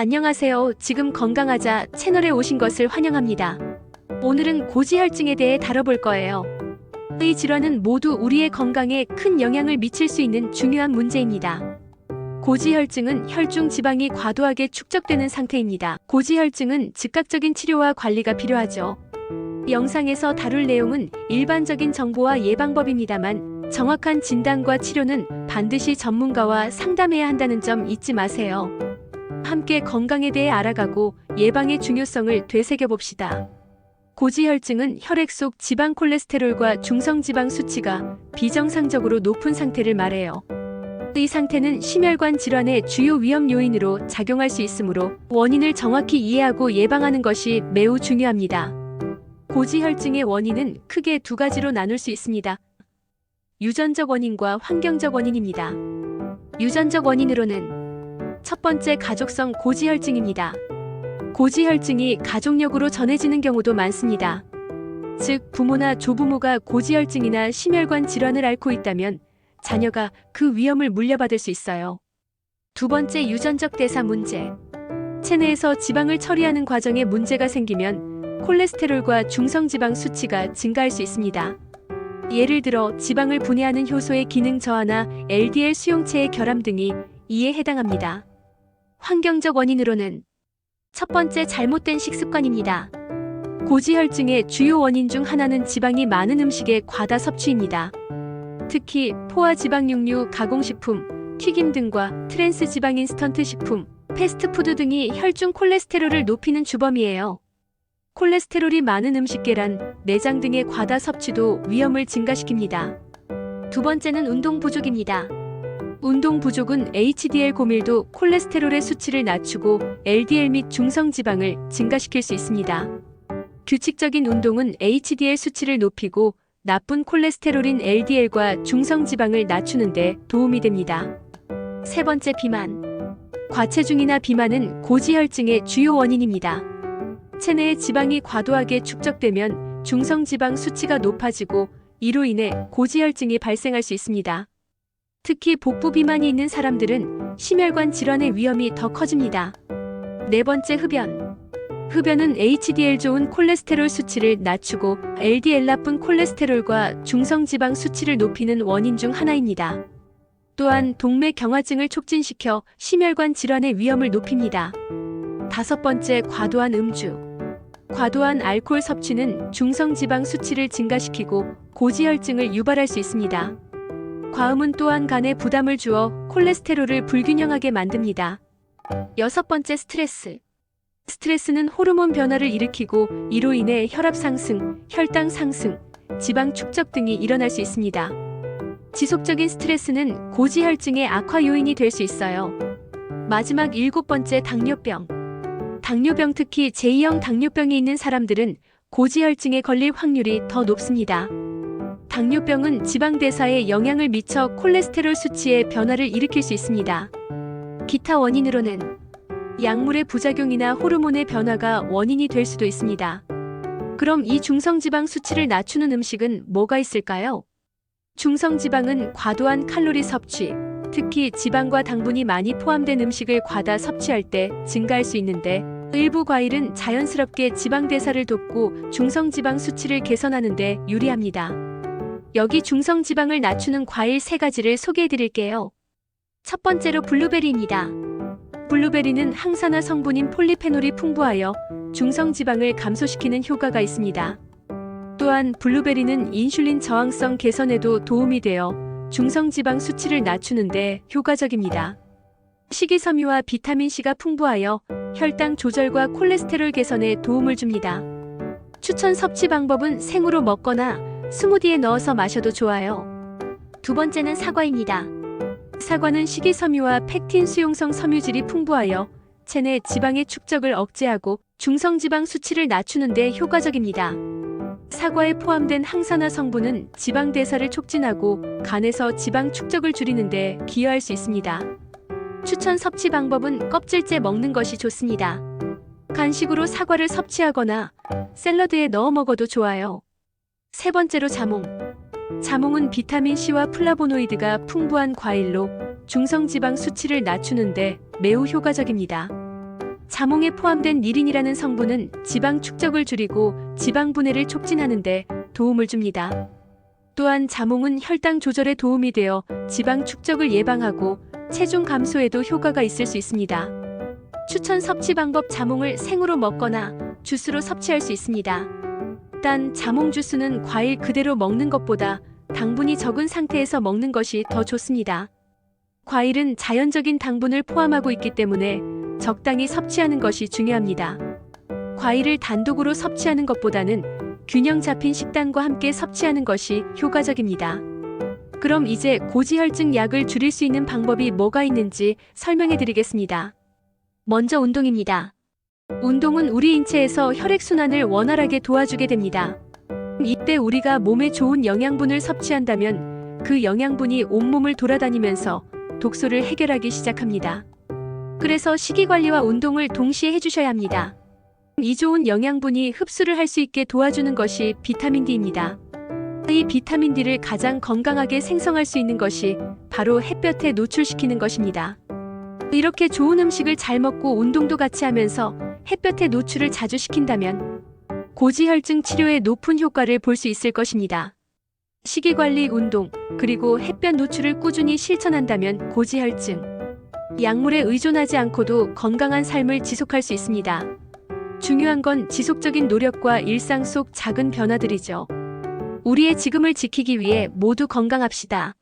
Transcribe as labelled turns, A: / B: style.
A: 안녕하세요. 지금 건강하자 채널에 오신 것을 환영합니다. 오늘은 고지혈증에 대해 다뤄볼 거예요. 이 질환은 모두 우리의 건강에 큰 영향을 미칠 수 있는 중요한 문제입니다. 고지혈증은 혈중 지방이 과도하게 축적되는 상태입니다. 고지혈증은 즉각적인 치료와 관리가 필요하죠. 영상에서 다룰 내용은 일반적인 정보와 예방법입니다만 정확한 진단과 치료는 반드시 전문가와 상담해야 한다는 점 잊지 마세요. 함께 건강에 대해 알아가고 예방의 중요성을 되새겨봅시다. 고지혈증은 혈액 속 지방 콜레스테롤과 중성 지방 수치가 비정상적으로 높은 상태를 말해요. 이 상태는 심혈관 질환의 주요 위험 요인으로 작용할 수 있으므로 원인을 정확히 이해하고 예방하는 것이 매우 중요합니다. 고지혈증의 원인은 크게 두 가지로 나눌 수 있습니다. 유전적 원인과 환경적 원인입니다. 유전적 원인으로는 첫 번째 가족성 고지혈증입니다. 고지혈증이 가족력으로 전해지는 경우도 많습니다. 즉, 부모나 조부모가 고지혈증이나 심혈관 질환을 앓고 있다면 자녀가 그 위험을 물려받을 수 있어요. 두 번째 유전적 대사 문제. 체내에서 지방을 처리하는 과정에 문제가 생기면 콜레스테롤과 중성지방 수치가 증가할 수 있습니다. 예를 들어 지방을 분해하는 효소의 기능 저하나 LDL 수용체의 결함 등이 이에 해당합니다. 환경적 원인으로는 첫 번째 잘못된 식습관입니다. 고지혈증의 주요 원인 중 하나는 지방이 많은 음식의 과다 섭취입니다. 특히 포화 지방육류, 가공식품, 튀김 등과 트랜스 지방 인스턴트 식품, 패스트푸드 등이 혈중 콜레스테롤을 높이는 주범이에요. 콜레스테롤이 많은 음식 계란, 내장 등의 과다 섭취도 위험을 증가시킵니다. 두 번째는 운동 부족입니다. 운동 부족은 HDL 고밀도 콜레스테롤의 수치를 낮추고 LDL 및 중성 지방을 증가시킬 수 있습니다. 규칙적인 운동은 HDL 수치를 높이고 나쁜 콜레스테롤인 LDL과 중성 지방을 낮추는데 도움이 됩니다. 세 번째 비만. 과체중이나 비만은 고지혈증의 주요 원인입니다. 체내에 지방이 과도하게 축적되면 중성 지방 수치가 높아지고 이로 인해 고지혈증이 발생할 수 있습니다. 특히 복부 비만이 있는 사람들은 심혈관 질환의 위험이 더 커집니다. 네 번째 흡연. 흡연은 HDL 좋은 콜레스테롤 수치를 낮추고 LDL 나쁜 콜레스테롤과 중성 지방 수치를 높이는 원인 중 하나입니다. 또한 동맥 경화증을 촉진시켜 심혈관 질환의 위험을 높입니다. 다섯 번째 과도한 음주. 과도한 알코올 섭취는 중성 지방 수치를 증가시키고 고지혈증을 유발할 수 있습니다. 과음은 또한 간에 부담을 주어 콜레스테롤을 불균형하게 만듭니다. 여섯 번째 스트레스. 스트레스는 호르몬 변화를 일으키고 이로 인해 혈압 상승, 혈당 상승, 지방 축적 등이 일어날 수 있습니다. 지속적인 스트레스는 고지혈증의 악화 요인이 될 수 있어요. 마지막 일곱 번째 당뇨병. 당뇨병 특히 제2형 당뇨병이 있는 사람들은 고지혈증에 걸릴 확률이 더 높습니다. 당뇨병은 지방 대사에 영향을 미쳐 콜레스테롤 수치의 변화를 일으킬 수 있습니다. 기타 원인으로는 약물의 부작용이나 호르몬의 변화가 원인이 될 수도 있습니다. 그럼 이 중성지방 수치를 낮추는 음식은 뭐가 있을까요? 중성지방은 과도한 칼로리 섭취, 특히 지방과 당분이 많이 포함된 음식을 과다 섭취할 때 증가할 수 있는데 일부 과일은 자연스럽게 지방 대사를 돕고 중성지방 수치를 개선하는 데 유리합니다. 여기 중성지방을 낮추는 과일 세 가지를 소개해 드릴게요. 첫 번째로 블루베리입니다. 블루베리는 항산화 성분인 폴리페놀이 풍부하여 중성지방을 감소시키는 효과가 있습니다. 또한 블루베리는 인슐린 저항성 개선에도 도움이 되어 중성지방 수치를 낮추는데 효과적입니다. 식이섬유와 비타민C가 풍부하여 혈당 조절과 콜레스테롤 개선에 도움을 줍니다. 추천 섭취 방법은 생으로 먹거나 스무디에 넣어서 마셔도 좋아요. 두 번째는 사과입니다. 사과는 식이섬유와 팩틴 수용성 섬유질이 풍부하여 체내 지방의 축적을 억제하고 중성지방 수치를 낮추는 데 효과적입니다. 사과에 포함된 항산화 성분은 지방 대사를 촉진하고 간에서 지방 축적을 줄이는 데 기여할 수 있습니다. 추천 섭취 방법은 껍질째 먹는 것이 좋습니다. 간식으로 사과를 섭취하거나 샐러드에 넣어 먹어도 좋아요. 세 번째로 자몽. 자몽은 비타민C와 플라보노이드가 풍부한 과일로 중성지방 수치를 낮추는데 매우 효과적입니다. 자몽에 포함된 니린이라는 성분은 지방 축적을 줄이고 지방 분해를 촉진하는데 도움을 줍니다. 또한 자몽은 혈당 조절에 도움이 되어 지방 축적을 예방하고 체중 감소에도 효과가 있을 수 있습니다. 추천 섭취 방법 자몽을 생으로 먹거나 주스로 섭취할 수 있습니다. 단 자몽 주스는 과일 그대로 먹는 것보다 당분이 적은 상태에서 먹는 것이 더 좋습니다. 과일은 자연적인 당분을 포함하고 있기 때문에 적당히 섭취하는 것이 중요합니다. 과일을 단독으로 섭취하는 것보다는 균형 잡힌 식단과 함께 섭취하는 것이 효과적입니다. 그럼 이제 고지혈증 약을 줄일 수 있는 방법이 뭐가 있는지 설명해 드리겠습니다. 먼저 운동입니다. 운동은 우리 인체에서 혈액순환을 원활하게 도와주게 됩니다. 이때 우리가 몸에 좋은 영양분을 섭취한다면 그 영양분이 온몸을 돌아다니면서 독소를 해결하기 시작합니다. 그래서 식이 관리와 운동을 동시에 해주셔야 합니다. 이 좋은 영양분이 흡수를 할 수 있게 도와주는 것이 비타민 D입니다. 이 비타민 D를 가장 건강하게 생성할 수 있는 것이 바로 햇볕에 노출시키는 것입니다. 이렇게 좋은 음식을 잘 먹고 운동도 같이 하면서 햇볕에 노출을 자주 시킨다면 고지혈증 치료에 높은 효과를 볼 수 있을 것입니다. 식이관리, 운동, 그리고 햇볕 노출을 꾸준히 실천한다면 고지혈증, 약물에 의존하지 않고도 건강한 삶을 지속할 수 있습니다. 중요한 건 지속적인 노력과 일상 속 작은 변화들이죠. 우리의 지금을 지키기 위해 모두 건강합시다.